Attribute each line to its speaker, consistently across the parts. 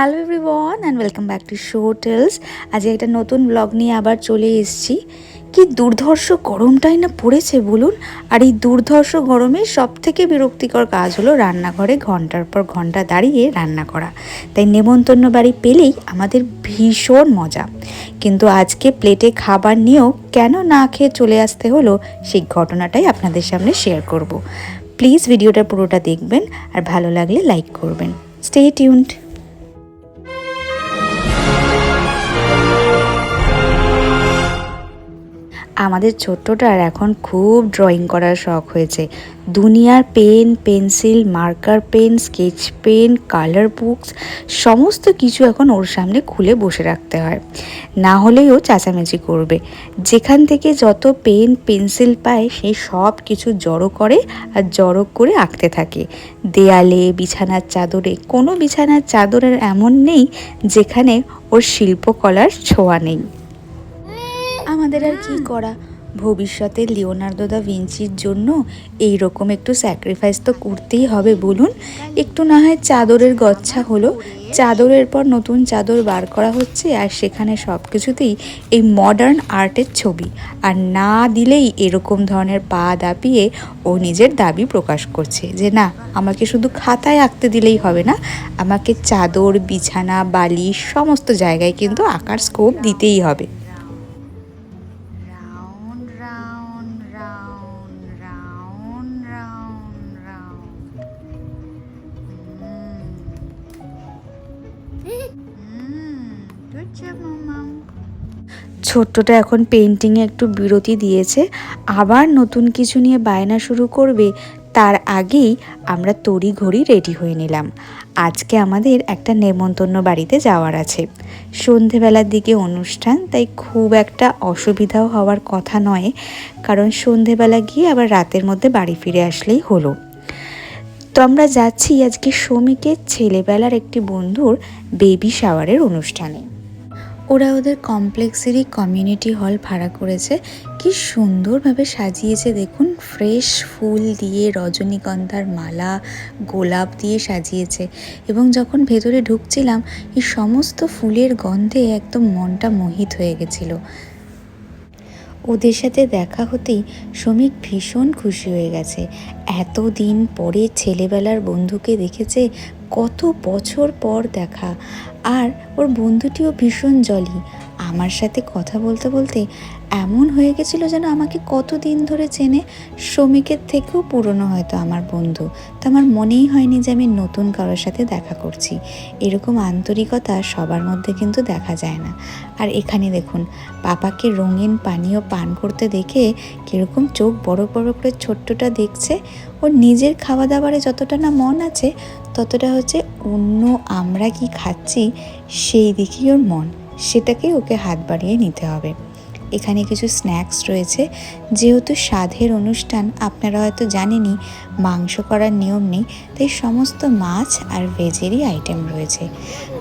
Speaker 1: Hello everyone and welcome back to show tales আজকে একটা নতুন ব্লগ নিয়ে আবার চলে এসেছি। কি দুর্ধর্ষ গরমটাই না পড়েছে, বলুন? আর এই দুর্ধর্ষ গরমে সব থেকে বিরক্তিকর কাজ হলো রান্নাঘরে ঘণ্টার পর ঘণ্টা দাঁড়িয়ে রান্না করা। তাই নেমন্তন্ন বাড়ি পেলেই আমাদের ভীষণ মজা। কিন্তু আজকে প্লেটে খাবার নিয়েও কেন না খেয়ে চলে আসতে হলো, সেই ঘটনাটাই আপনাদের সামনে শেয়ার করব। প্লিজ ভিডিওটা পুরোটা দেখবেন, আর ভালো লাগলে লাইক করবেন। স্টে টিউনড আমাদের ছোট্টটার এখন খুব ড্রয়িং করার শখ হয়েছে। দুনিয়ার pen, pencil, marker pen, sketch pen, colour books, সমস্ত কিছু এখন ওর সামনে খুলে বসে রাখতে হয়। না হলেও চাচামেচি করবে। যেখান থেকে যত পেন, পেন্সিল পায় সেই সব কিছু জড়ো করে আর জড়ো করে আঁকতে থাকে। দেয়ালে, বিছানার চাদরে, কোনো বিছানার চাদরের এমন নেই যেখানে ওর শিল্পকলার ছোঁয়া নেই। আমাদের আর কি করা? ভবিষ্যতে লিওনার্দো দা ভিঞ্চির জন্য এই রকম একটু স্যাক্রিফাইস তো করতেই হবে বলুন। একটু না হয় চাদরের গচ্ছা হলো। চাদরের পর নতুন চাদর বার করা হচ্ছে আর সেখানে সব কিছুতেই এই মডার্ন আর্টের ছবি। আর না দিলেই এরকম ধরনের পা দাপিয়ে ও নিজের দাবি প্রকাশ করছে যে না আমাকে শুধু খাতায় আঁকতে দিলেই হবে না আমাকে চাদর বিছানা বালিশ সমস্ত জায়গায় কিন্তু আঁকার স্কোপ দিতেই হবে। ছোট্টটা এখন পেন্টিংয়ে একটু বিরতি দিয়েছে। আবার নতুন কিছু নিয়ে বায়না শুরু করবে, তার আগেই আমরা তড়ি ঘড়ি রেডি হয়ে নিলাম। আজকে আমাদের একটা নেমন্তন্ন বাড়িতে যাওয়ার আছে। সন্ধেবেলার দিকে অনুষ্ঠান, তাই খুব একটা অসুবিধাও হওয়ার কথা নয়, কারণ সন্ধেবেলা গিয়ে আবার রাতের মধ্যে বাড়ি ফিরে আসলেই হলো। তো আমরা যাচ্ছি আজকে শ্রমিকের ছেলেবেলার একটি বন্ধুর বেবি শাওয়ারের অনুষ্ঠানে। ওরা ওদের কমপ্লেক্সেরই কমিউনিটি হল ভাড়া করেছে। কি সুন্দরভাবে সাজিয়েছে দেখুন। ফ্রেশ ফুল দিয়ে রজনীগন্ধার মালা, গোলাপ দিয়ে সাজিয়েছে। এবং যখন ভেতরে ঢুকছিলাম, এই সমস্ত ফুলের গন্ধে একদম মনটা মোহিত হয়ে গেছিল। ওদের সাথে দেখা হতেই শ্রমিক ভীষণ খুশি হয়ে গেছে। এত দিন পরে ছেলেবেলার বন্ধুকে দেখেছে কত বছর পর দেখা। আর ওর বন্ধুটিও ভীষণ জলি। আমার সাথে কথা বলতে বলতে এমন হয়ে গেছিল যেন আমাকে কত দিন ধরে চেনে, শ্রমিকের থেকেও পুরনো হয়তো আমার বন্ধু। তো আমার মনেই হয়নি যে আমি নতুন কারোর সাথে দেখা করছি। এরকম আন্তরিকতা সবার মধ্যে কিন্তু দেখা যায় না। আর এখানে দেখুন, পাপাকে রঙিন পানীয় পান করতে দেখে কীরকম চোখ বড় বড় করে ছোট্টটা দেখছে। ওর নিজের খাওয়া দাওয়ারে যতটা না মন আছে ততটা হচ্ছে, অন্য আমরা কি খাচ্ছি, সেই দিকেই ওর মন, সেটাকেই ওকে হাত বাড়িয়ে নিতে হবে। এখানে কিছু স্ন্যাক্স রয়েছে। যেহেতু স্বাদের অনুষ্ঠান, আপনারা হয়তো জানেনই, মাংস করার নিয়ম নেই, তাই সমস্ত মাছ আর ভেজেরই আইটেম রয়েছে।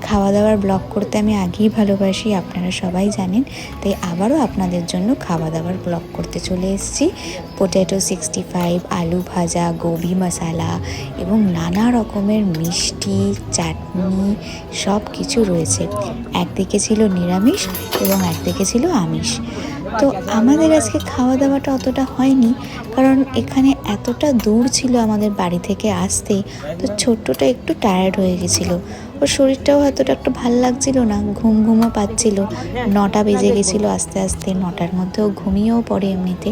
Speaker 1: খাওয়া দাওয়ার ব্লগ করতে আমি আগেই ভালোবাসি, আপনারা সবাই জানেন, তাই আবারও আপনাদের জন্য খাওয়া দাওয়ার ব্লগ করতে চলে এসেছি। পোট্যাটো সিক্সটি ফাইভ আলু ভাজা, গোবি মশালা এবং নানা রকমের মিষ্টি, চাটনি সব কিছু রয়েছে। একদিকে ছিল নিরামিষ এবং একদিকে ছিল আমিষ। তো আমাদের আজকে খাওয়া দাওয়াটা অতটা হয়নি, কারণ এখানে এতটা দূর ছিল আমাদের বাড়ি থেকে আসতে, তো ছোট্টটা একটু টায়ার্ড হয়ে গেছিল। ওর শরীরটাও এতটা একটু ভালো লাগছিল না, ঘুম ঘুমও পাচ্ছিল। নটা বেজে গেছিল আস্তে আস্তে, নটার মধ্যেও ঘুমিয়েও পড়ে এমনিতে।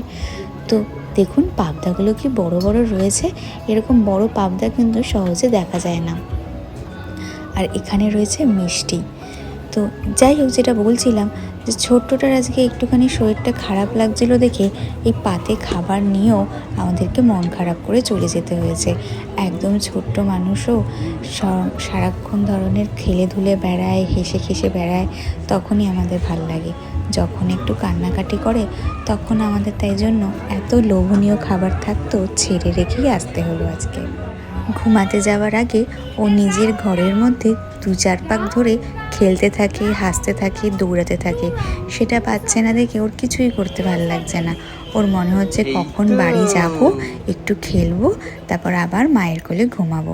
Speaker 1: তো দেখুন পাবদাগুলো কি বড় বড় রয়েছে, এরকম বড় পাবদা কিন্তু সহজে দেখা যায় না। আর এখানে রয়েছে মিষ্টি। তো যাই হোক, যেটা বলছিলাম যে ছোট্টটার আজকে একটুখানি শরীরটা খারাপ লাগছিল দেখে এই পাতে খাবার নিয়েও আমাদেরকে মন খারাপ করে চলে যেতে হয়েছে। একদম ছোট্ট মানুষও সারাক্ষণ ধরনের খেলে ধুলে বেড়ায়, হেসে খেসে বেড়ায়, তখনই আমাদের ভালো লাগে। যখন একটু কান্নাকাটি করে, তখন আমাদের তাই জন্য এত লোভনীয় খাবার থাকতো ছেড়ে রেখেই আসতে হলো আজকে। ঘুমাতে যাওয়ার আগে ও নিজের ঘরের মধ্যে দু চার পাক ধরে খেলতে থাকে হাসতে থাকে দৌড়াতে থাকে সেটা পাচ্ছে না দেখে ওর কিছুই করতে ভালো লাগছে না। ওর মনে হচ্ছে কখন বাড়ি যাব একটু খেলব তারপর আবার মায়ের কোলে ঘুমাবো।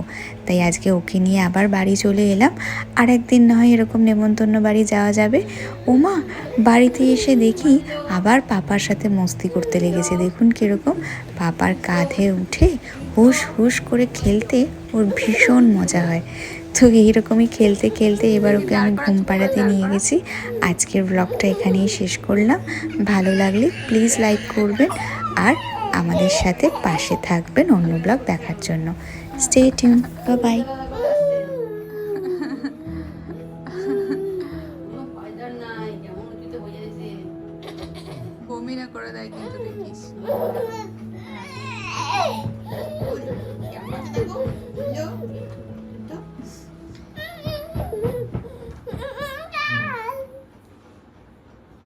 Speaker 1: তাই আজকে ওকে নিয়ে আবার বাড়ি চলে এলাম। আর একদিন না হয় এরকম নেমন্তন্ন বাড়ি যাওয়া যাবে। ওমা, বাড়িতে এসে দেখি আবার পাপার সাথে মস্তি করতে লেগেছে। দেখুন কীরকম পাপার কাঁধে উঠে হুস হুস করে খেলতে ওর ভীষণ মজা হয়। তো এইরকমই খেলতে খেলতে এবার ওকে আমি ঘুম পাড়াতে নিয়ে গেছি। আজকের ব্লগটা এখানেই শেষ করলাম। ভালো লাগলে প্লিজ লাইক করবেন আর আমাদের সাথে পাশে থাকবেন অন্য ব্লগ দেখার জন্য।
Speaker 2: Stay
Speaker 3: tuned. Bye bye.